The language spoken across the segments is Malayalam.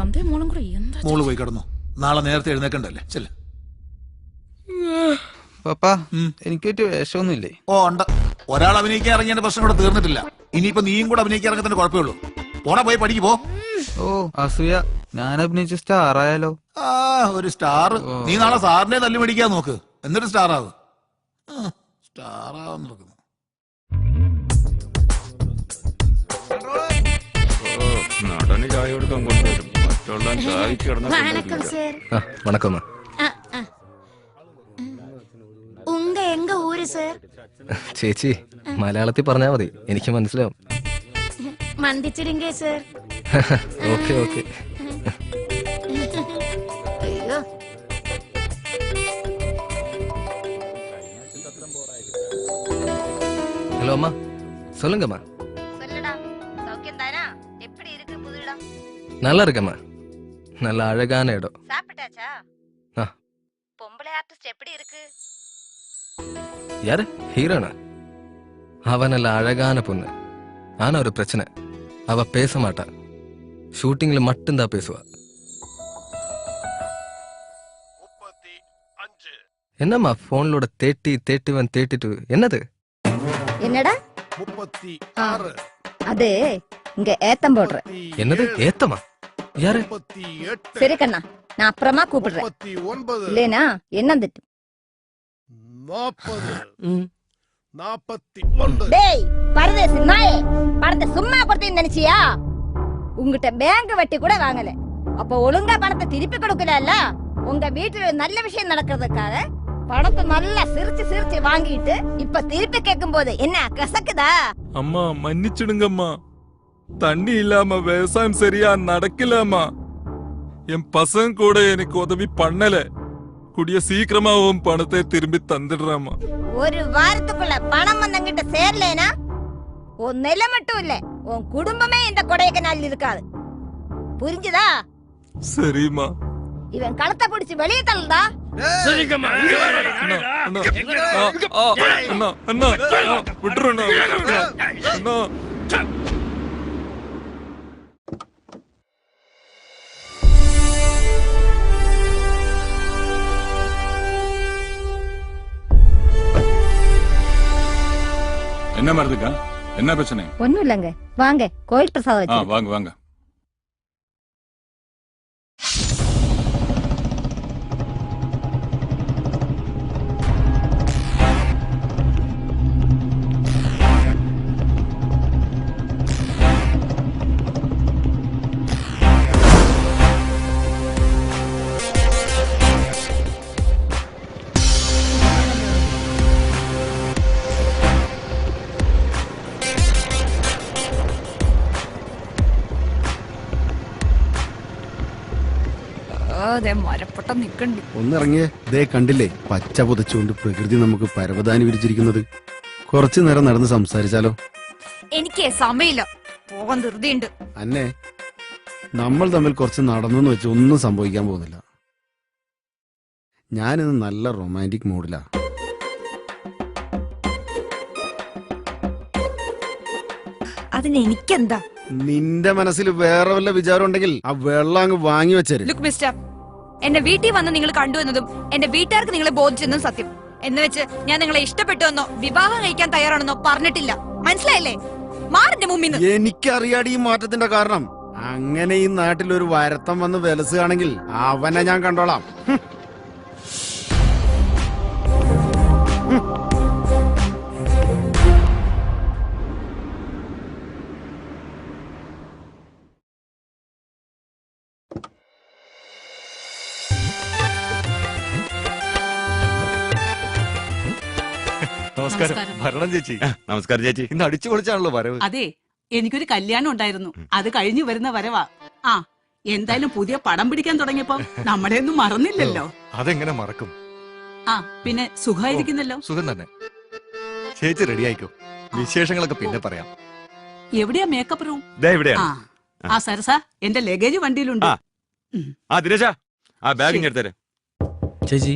തന്തേ മോളും കൂടെ എന്താ മോൾ പോയി കിടന്നു. നാളെ നേരത്തെ എഴുന്നേക്കണ്ടല്ലേ? ചെല്ല. പപ്പാ എനിക്കൊരു വേഷമൊന്നുമില്ലേ? ഓ ഉണ്ട്. ഒരാൾ അഭിനയിക്കാൻ ഇറങ്ങിയ പ്രശ്നം കൂടെ തീർന്നിട്ടില്ല. ഇനിയിപ്പോ നീയും കൂടെ അഭിനയിക്കാൻ ഇറങ്ങത്തിന്റെ കുഴപ്പമുള്ളൂ. പോടാ പോയി പഠിക്ക് പോ. ഓ അസൂയ ഞാൻ അഭിനയിച്ച സ്റ്റാർ ആയാലോ? ആ ഒരു സ്റ്റാർ നീ നാളെ സാറിനെ തല്ലി മേടിക്കാൻ നോക്ക്. എന്നിട്ട് സ്റ്റാർ ആവ്. സ്റ്റാർ ആവാൻ നോക്കുന്നു. നടന് ചായ കൊടുക്കാൻ കൊണ്ടുവരും. வணக்கம் சார் ஆ வணக்கம்மா ஆ, ஆ. உங்க எங்க ஊரு சார் ചേച്ചി മലയാളത്തിൽ പറഞ്ഞാൽ മതി എനിക്ക് മനസ്സിലാവും மன்னிச்சிடுங்க சார் ഓക്കെ ഓക്കെ ஐயோ ஹலோ அம்மா சொல்லுங்கம்மா சொல்லுடா சௌக்கியம் தானா எப்படி இருக்கு புது இடம் நல்லா இருக்கம்மா நல்ல அழகான இடம். சாப்பிட்டாச்சா? பொம்பளை ஆர்டிஸ்ட் எப்படி இருக்கு? யாரு? ஹீரோனா? அவ நல்ல அழகான பொண்ணு. ஆனா ஒரு பிரச்சனை. அவ பேச மாட்டா. ஷூட்டிங்ல மட்டும்தான் பேசுவா. என்னம்மா போன்லோட தேட்டி தேட்டி ஒன் தேட்டி என்னது? என்னடா? அது இங்க ஏத்தம் போடுற. என்னது? ஏத்தமா? யாரு? சரி கண்ணா நான் அப்புறமா கூப்பிடுறேன். இல்லைனா என்ன திட்டு சும்மா கொடுத்தேன்னு நினைச்சியா? உங்ககிட்ட பேங்க் வட்டி கூட வாங்கல. அப்ப ஒழுங்கா பணத்தை திருப்பி கொடுக்கல உங்க வீட்டுல நல்ல விஷயம் நடக்கிறதுக்காக பணத்தை நல்லா சிரிச்சு சிரிச்சு வாங்கிட்டு இப்ப திருப்பி கேட்கும் போது என்ன கசக்குதா? அம்மா மன்னிச்சிடுங்கம்மா. தண்ணி இல்லாம விவசாயம் சரியா நடக்கலம்மா. என் பசங்க கூட எனக்கு உதவி பண்ணல. கூடிய சீக்கிரமா உன் பணத்தை திரும்பி தந்துடுறேம்மா. ஒரு வாரத்துக்குள்ள பணம் வந்தங்கிட்ட சேரலைனா? உன் நிலை மட்டும் இல்ல உன் குடும்பமே இந்த கொடையக்கனால் இருக்காது. புரிஞ்சுதா? சரிம்மா. இவன் களத்தை பிடிச்சு வெளியே தள்ளுடா. அண்ணா, அண்ணா, ஆ, ஆ, அண்ணா, அண்ணா, ஆ, விட்டுரு அண்ணா, என்ன மருதுக்கா? என்ன பிரச்சனை? ஒண்ணும் இல்லைங்க. வாங்க கோயில் பிரசாதம் வாங்க வாங்க. അതെ മരപ്പെട്ട നിക്കണ്ടി. ഒന്നിറങ്ങിയേ ദേ കണ്ടില്ലേ പച്ച പുതച്ചുകൊണ്ട് പ്രകൃതി നമുക്ക് പരവതാനി വിരിച്ചിരിക്കുന്നത്. കുറച്ചു നേരം നടന്ന് സംസാരിച്ചാലോ? എനിക്ക് സമയമില്ല പോകാൻ ധൃതിയുണ്ട്. അന്നെ നമ്മൾ തമ്മിൽ കുറച്ച് നടന്നെന്ന് വെച്ച് ഒന്നും സംഭവിക്കാൻ പോകുന്നില്ല. ഞാനിന്ന് നല്ല റൊമാന്റിക് മൂഡിലാ. അതിന് എനിക്കെന്താ നിന്റെ മനസ്സിൽ വേറെ വല്ല വിചാരം ഉണ്ടെങ്കിൽ ആ വെള്ളം അങ്ങ് വാങ്ങി വെച്ചേരും. ലുക്ക് മിസ്റ്റർ എന്റെ വീട്ടിൽ വന്ന് നിങ്ങൾ കണ്ടു എന്നതും എന്റെ വീട്ടുകാർക്ക് നിങ്ങളെ ബോധിച്ചെന്നും സത്യം. എന്ന് വെച്ച് ഞാൻ നിങ്ങളെ ഇഷ്ടപ്പെട്ടു എന്നോ വിവാഹം കഴിക്കാൻ തയ്യാറാണെന്നോ പറഞ്ഞിട്ടില്ല. മനസ്സിലായില്ലേ? മാറിന്റെ മുമ്പിൽ എനിക്കറിയാടി ഈ മാറ്റത്തിന്റെ കാരണം. അങ്ങനെ ഈ നാട്ടിൽ ഒരു വരത്തം വന്ന് വിലസുകയാണെങ്കിൽ അവനെ ഞാൻ കണ്ടോളാം. നമസ്കാരം. ഭരണം ചേച്ചി. നമസ്കാരം ചേച്ചി. ഇന്ന് അടിച്ചു പൊളിച്ചാണല്ലോ വരവ്. അതെ എനിക്കൊരു കല്യാണം ഉണ്ടായിരുന്നു. അത് കഴിഞ്ഞു വരുന്ന വരവാ. ആ എന്തായാലും പുതിയ പടം പിടിക്കാൻ തുടങ്ങിയപ്പോ നമ്മുടെ ഒന്നും മറന്നില്ലല്ലോ അതെങ്ങനെ മറക്കും? ആ പിന്നെ സുഖമായിരിക്കുന്നല്ലോ? സുഖം തന്നെ. ചേച്ചി റെഡി ആയിക്കോ? വിശേഷങ്ങളൊക്കെ പിന്നെ പറയാം. എവിടെയാ മേക്കപ്പ് റൂം ദേ ആ ഇവിടെയാണ് ആ സരസ എന്റെ ലഗേജ് വണ്ടിയിലുണ്ട്. ആ. ദിനേശ ആ ബാഗ്. ഇങ്ങെടുത്തരെ ചേച്ചി.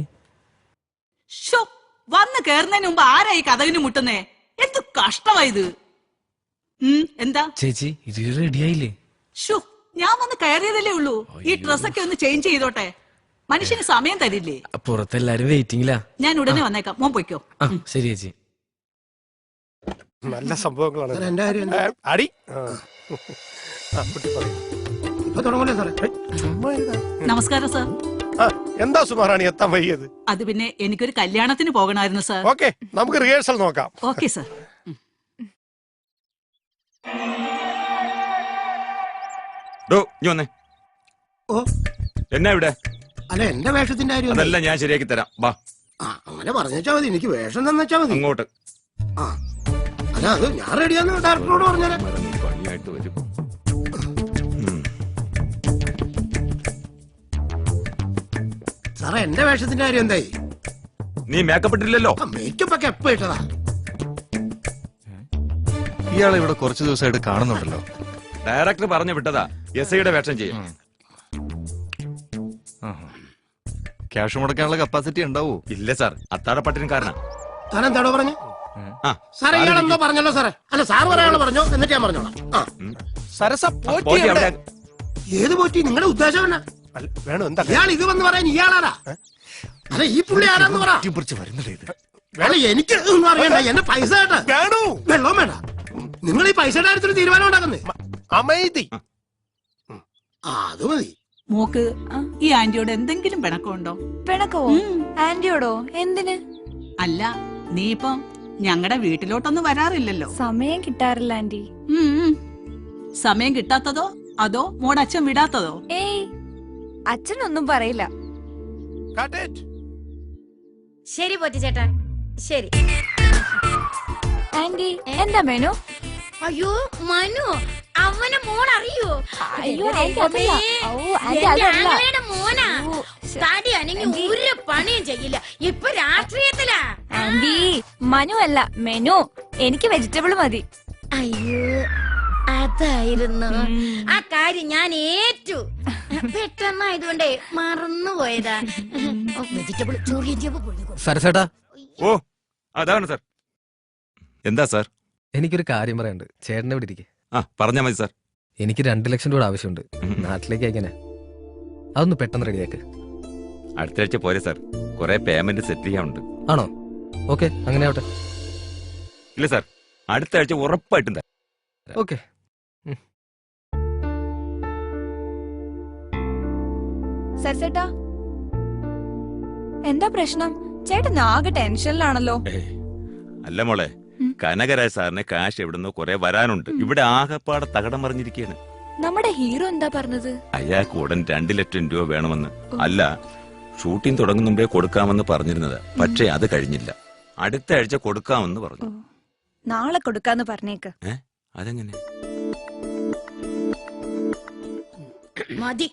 ഷോ വന്ന് കേറുന്നതിന് മുമ്പ് ആരാ ഈ കഥകിന് മുട്ടുന്നേ? എന്ത് കഷ്ടമായത് എന്താ? ചേച്ചി ഇത് റെഡിയായില്ലേ ഷോ ഞാൻ വന്ന് കയറിയതല്ലേ ഉള്ളൂ. ഈ ഡ്രസ്സൊക്കെ ഒന്ന് ചേഞ്ച് ചെയ്തോട്ടെ. മനുഷ്യന് സമയം തരില്ലേ? പുറത്തെല്ലാരും വെയിറ്റിംഗിലാ ഞാൻ ഉടനെ വന്നേക്കാം. മോൻ പൊയ്ക്കോ. ശരി ചേച്ചി. നല്ല സംഭവങ്ങളാണ്. അടി. നമസ്കാരം സാർ. എന്താ സുമാറാണി എത്താൻ വൈകിയത്? അത് പിന്നെ എനിക്കൊരു കല്യാണത്തിന് പോകണമായിരുന്നു സാർ. ഓക്കെ നമുക്ക് റിഹേഴ്സൽ നോക്കാം. Okay sir. ഡോ ഇനി വന്നേ. ഓ. എന്നാ ഇവിടെ? അല്ല എന്റെ വേഷത്തിന്റെ കാര്യം അതല്ല ഞാൻ ശരിയാക്കി തരാം. വാ. ആ അങ്ങനെ പറഞ്ഞാ മതി. എനിക്ക് വേഷം തന്നെച്ചാ മതി. അങ്ങോട്ട്. ആ. അല്ല അത് ഞാൻ റെഡിയാന്ന് ഡയറക്ടറോട് പറഞ്ഞാലേ പണിയായിട്ട് വരും. സാറേ എന്റെ വേഷത്തിന്റെ കാര്യം എന്തായി? നീ മേക്കപ്പ് ഇട്ടില്ലല്ലോ മേക്കപ്പ് ഒക്കെ എപ്പോ ഇട്ടതാ? ഇയാളെ ഇവിടെ കുറച്ച് ദിവസമായിട്ട് കാണുന്നുണ്ടല്ലോ. ഡയറക്ടർ പറഞ്ഞു വിട്ടതാ. എസ് ഐയുടെ വേഷം ചെയ്യും. ക്യാഷ് മുടക്കാനുള്ള കപ്പാസിറ്റി ഉണ്ടാവോ. ഇല്ല സാർ അത്താഴപ്പട്ടിന് താൻ എന്താടോ പറഞ്ഞു? ആ. സാറേ ഇയാളെന്തോ പറഞ്ഞല്ലോ സാറേ. അല്ല സാർ പറയാനുള്ള പറഞ്ഞോ? എന്നിട്ട് ഞാൻ പറഞ്ഞോളാം. ആ. സരസ പോറ്റി ഏത് പോറ്റി? നിങ്ങളുടെ ഉദ്ദേശം എന്നാ? വേണോ? എന്താ ഇയാൾ ഇത് വന്ന് പറയാൻ അല്ല ഈ പുള്ളി ആരാന്ന് പറ. പിടിച്ച് വരുന്നില്ല ഇത്? അല്ല എനിക്ക് ഒന്നും അറിയണ്ട. പൈസ കേട്ടാ. വേണു? വെള്ളം വേണ്ട. നിങ്ങൾ ഈ പൈസയുടെ കാര്യത്തിൽ തീരുമാനം ഉണ്ടാക്കുന്നേ? അമൈതി. ആ അത് മതി. മോക്ക് ഈ ആന്റിയോട് എന്തെങ്കിലും പിണക്കമുണ്ടോ? പിണക്കോ. ആന്റിയോടോ? എന്തിന്? അല്ല നീ ഇപ്പം ഞങ്ങളുടെ വീട്ടിലോട്ടൊന്നും വരാറില്ലല്ലോ. സമയം കിട്ടാറില്ല ആന്റി. സമയം കിട്ടാത്തതോ? അതോ മോടച്ഛൻ അച്ഛൻ വിടാത്തതോ? ഏയ് അച്ഛനൊന്നും പറയില്ല. ശരി പോറ്റി ചേട്ടാ. ശരി. ആന്റി എന്താ മെനു? അയ്യോ മനു അവനെ മോൻ അറിയോ? അയ്യോ, മോനാ. തടി അനങ്ങി ഒരു പണിയും ചെയ്യില്ല. ഇപ്പൊ രാഷ്ട്രീയത്തിലാ. ആന്റി മനു അല്ല മെനു. എനിക്ക് വെജിറ്റബിൾ മതി. അയ്യോ അതായിരുന്നു. ആ കാര്യം ഞാൻ ഏറ്റു. പെട്ടെന്നായതുകൊണ്ടേ മറന്നുപോയതാ. വെജിറ്റബിൾ സരസേട്ടാ ഓ അതാണ് സാർ. എന്താ സാർ? എനിക്കൊരു കാര്യം പറയാനുണ്ട്. ചേട്ടനെ ഇവിടെ ഇരിക്കെ? ആ പറഞ്ഞാ മതി സാർ. എനിക്ക് രണ്ട് ലക്ഷം രൂപ ആവശ്യമുണ്ട്. നാട്ടിലേക്ക് എങ്ങനെ അതൊന്ന് പെട്ടെന്ന് റെഡിയാക്ക്. അടുത്ത ആഴ്ച പോരെ സാർ. കുറെ പേയ്മെന്റ് സെറ്റ് ചെയ്യാനുണ്ട്. ആണോ? ഓക്കെ അങ്ങനെ ആവട്ടെ. ഇല്ല സാർ. അടുത്ത ആഴ്ച ഉറപ്പായിട്ടും ഓക്കെ. സരസേട്ടാ. എന്താ പ്രശ്നം? ചേട്ടൻ ആകെ ടെൻഷനിലാണല്ലോ. അല്ല മോളെ കനകരായ കനകരാജ് സാറിന് കാശ് എവിടുന്നോ കുറെ വരാനുണ്ട്. ഇവിടെ ആകെപ്പാടെ തകടം പറഞ്ഞിരിക്കുകയാണ് നമ്മുടെ ഹീറോ എന്താ പറഞ്ഞത്? അയാൾക്ക് ഉടൻ രണ്ടു ലക്ഷം രൂപ വേണമെന്ന്. അല്ല ഷൂട്ടിംഗ് തുടങ്ങും മുമ്പേ കൊടുക്കാമെന്ന് പറഞ്ഞിരുന്നത്. പക്ഷേ അത് കഴിഞ്ഞില്ല. അടുത്ത ആഴ്ച കൊടുക്കാമെന്ന് പറഞ്ഞു. നാളെ കൊടുക്കാന്ന് പറഞ്ഞേക്ക്. അതെങ്ങനെ? മതി.